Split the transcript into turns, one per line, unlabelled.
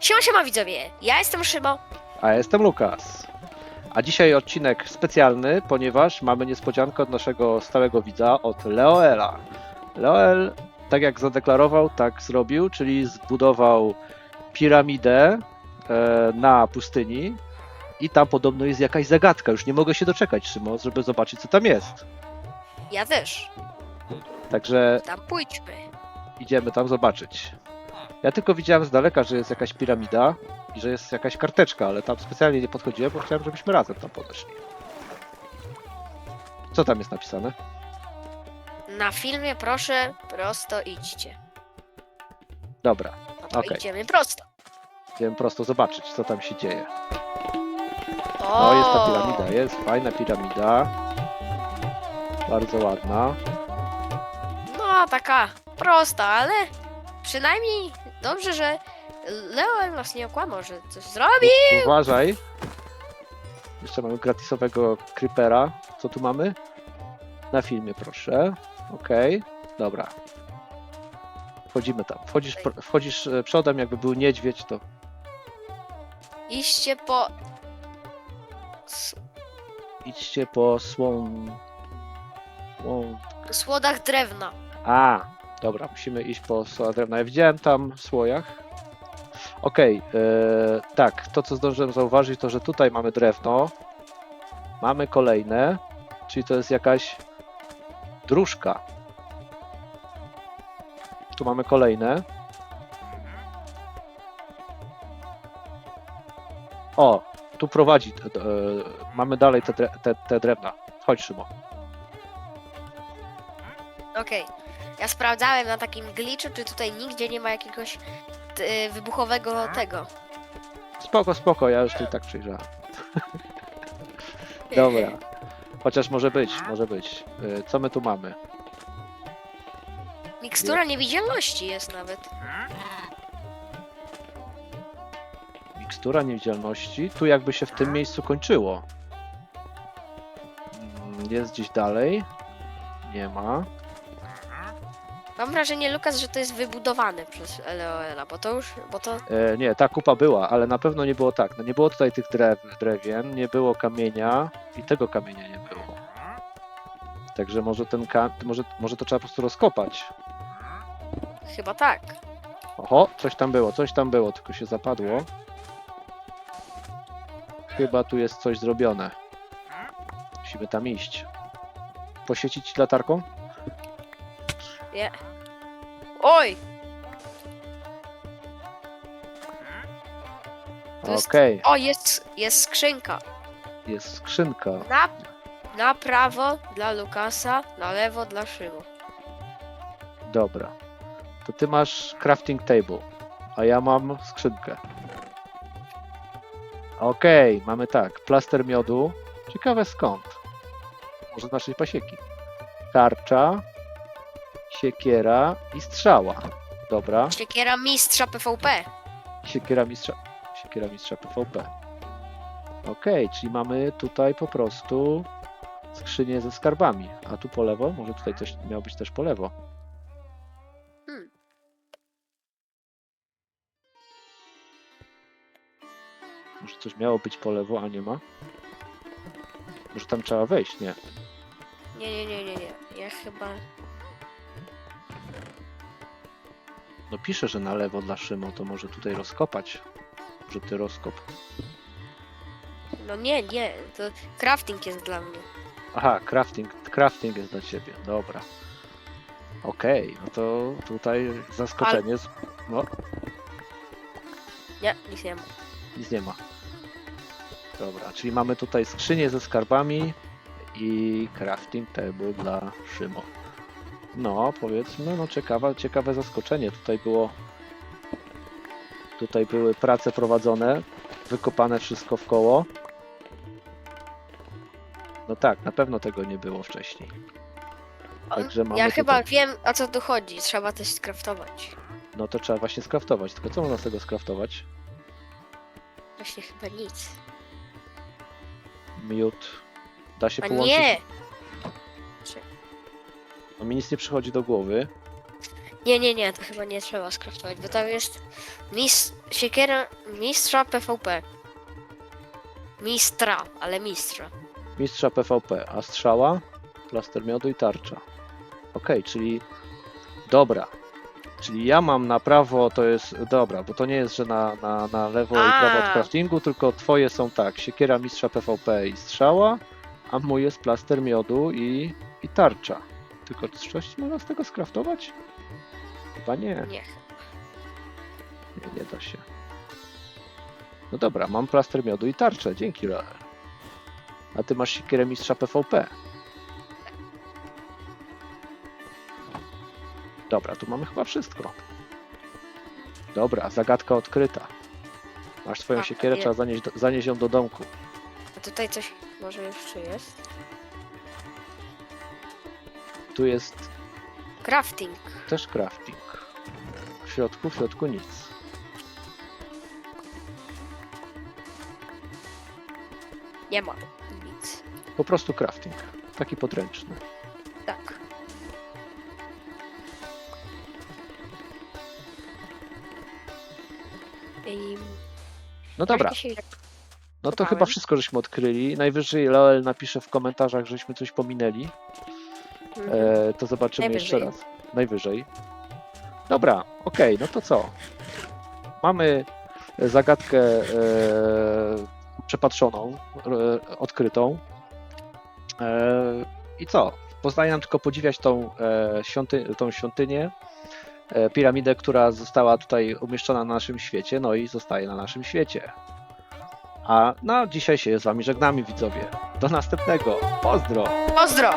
Siema, siema widzowie, ja jestem Szymo.
A ja jestem Lukas. A dzisiaj odcinek specjalny, ponieważ mamy niespodziankę od naszego stałego widza, od Leoela. Leoel, tak jak zadeklarował, tak zrobił, czyli zbudował piramidę e, na pustyni i tam podobno jest jakaś zagadka. Już nie mogę się doczekać, Szymon, żeby zobaczyć, co tam jest.
Ja też.
Także
Tam pójdźmy.
idziemy tam zobaczyć. Ja tylko widziałem z daleka, że jest jakaś piramida i że jest jakaś karteczka, ale tam specjalnie nie podchodziłem, bo chciałem, żebyśmy razem tam podeszli. Co tam jest napisane?
Na filmie proszę, prosto idźcie.
Dobra,
No to
Okej.
idziemy prosto.
idziemy prosto zobaczyć, co tam się dzieje.
O,
No, jest ta piramida, jest fajna piramida. Bardzo ładna.
No, taka prosta, ale przynajmniej dobrze, że Leo nas nie okłamał, że coś zrobi.
Uważaj. Jeszcze mamy gratisowego creepera. Co tu mamy? Na filmie, proszę. Okej, dobra. Wchodzimy tam. Wchodzisz, pr- wchodzisz e, przodem, jakby był niedźwiedź, to
Iście po... s-
idźcie po słon... słon...
słodach drewna.
A, dobra, musimy iść po słoja drewna. Ja widziałem tam w słojach. Okej, e, tak, to co zdążyłem zauważyć, to że tutaj mamy drewno. Mamy kolejne, czyli to jest jakaś dróżka. Tu mamy kolejne. O, tu prowadzi. e, e, mamy dalej te, te, te drewna. Chodź, Szymon.
Okej. Ja sprawdzałem na takim glitchu, czy tutaj nigdzie nie ma jakiegoś t- wybuchowego tego.
Spoko, spoko, ja już tu i tak przejrzałem. Dobra. Chociaż może być, może być. Y, Co my tu mamy?
Mikstura niewidzialności jest nawet.
Mikstura niewidzialności. Tu jakby się w tym miejscu kończyło. Mm, Jest gdzieś dalej. Nie ma.
Mam wrażenie, Lukas, że to jest wybudowane przez LOL, bo to już, bo to...
E, nie, ta kupa była, ale na pewno nie było tak. No nie było tutaj tych drew, drewien, nie było kamienia i tego kamienia nie było. Także może ten ka- może, może to trzeba po prostu rozkopać.
Chyba tak.
Oho, coś tam było, coś tam było, tylko się zapadło. Chyba tu jest coś zrobione. Musimy tam iść. Poświecić latarką?
Nie. Oj! To jest-
Okej,
O, jest, jest skrzynka.
jest skrzynka.
Na, na prawo dla Lukasa, na lewo dla Szymu.
Dobra. To ty masz crafting table, a ja mam skrzynkę. Okej, mamy tak. Plaster miodu. Ciekawe skąd. Może z naszej pasieki. Tarcza, siekiera i strzała. Dobra.
Siekiera mistrza PvP.
Siekiera mistrza, siekiera mistrza PvP. Okej, czyli mamy tutaj po prostu skrzynię ze skarbami. A tu po lewo? Może tutaj coś miało być też po lewo.
Hmm.
Może coś miało być po lewo, a nie ma? Może tam trzeba wejść? Nie.
Nie, nie, nie, nie, nie. Ja chyba...
No pisze, że na lewo dla Szymo, to może tutaj rozkopać. Może ty rozkop.
No nie, nie. To crafting jest dla mnie.
Aha, crafting, crafting jest dla ciebie. Dobra. Okej, no to tutaj zaskoczenie. z- No,
Nie, nic nie ma.
Nic nie ma. Dobra, czyli mamy tutaj skrzynię ze skarbami i crafting table dla Szymo. No, powiedzmy, no ciekawe, ciekawe zaskoczenie. Tutaj było. Tutaj były prace prowadzone, wykopane wszystko w koło. No tak, na pewno tego nie było wcześniej. Także mamy
ja chyba
tutaj-
wiem, o co tu chodzi. Trzeba coś skraftować.
No to trzeba właśnie skraftować. Tylko co można z tego skraftować?
Właśnie chyba nic.
Miód. Da się
A
połączyć?
nie!
No mi nic nie przychodzi do głowy.
Nie, nie, nie, to chyba nie trzeba skraftować, bo tam jest mis... siekiera mistrza PvP. Mistra, ale mistrza.
Mistrza PvP, a strzała, plaster miodu i tarcza. Okej, czyli dobra. Czyli ja mam na prawo, to jest dobra, bo to nie jest, że na, na, na lewo i prawo od
A.
craftingu, tylko twoje są tak, siekiera mistrza PvP i strzała, a mój jest plaster miodu i, i tarcza. Tylko coś można z tego skraftować? Chyba nie.
Nie.
Nie, nie da się. No dobra, mam plaster miodu i tarczę, dzięki Roel. A ty masz siekierę mistrza PvP. Dobra, tu mamy chyba wszystko. Dobra, zagadka odkryta. Masz swoją
A,
siekierę,
je-
trzeba zanieść, do, zanieść ją do domku.
A tutaj coś może jeszcze jest?
Tu jest
Crafting.
też crafting. W środku, w środku nic.
Nie ma nic.
Po prostu crafting. Taki podręczny.
Tak. I
No dobra,
Dzisiaj...
no to chyba wszystko żeśmy odkryli. Najwyżej Loel napisze w komentarzach, żeśmy coś pominęli.
Mhm.
E, to zobaczymy jeszcze
Najwyżej.
raz. Najwyżej. Dobra, okej, no to co? Mamy zagadkę e, przepatrzoną, e, odkrytą. E, I co? Pozostaje nam tylko podziwiać tą, e, świąty, tą świątynię, e, piramidę, która została tutaj umieszczona na naszym świecie, no i zostaje na naszym świecie. A na dzisiaj się z wami żegnamy, widzowie. Do następnego. Pozdro!
Pozdro!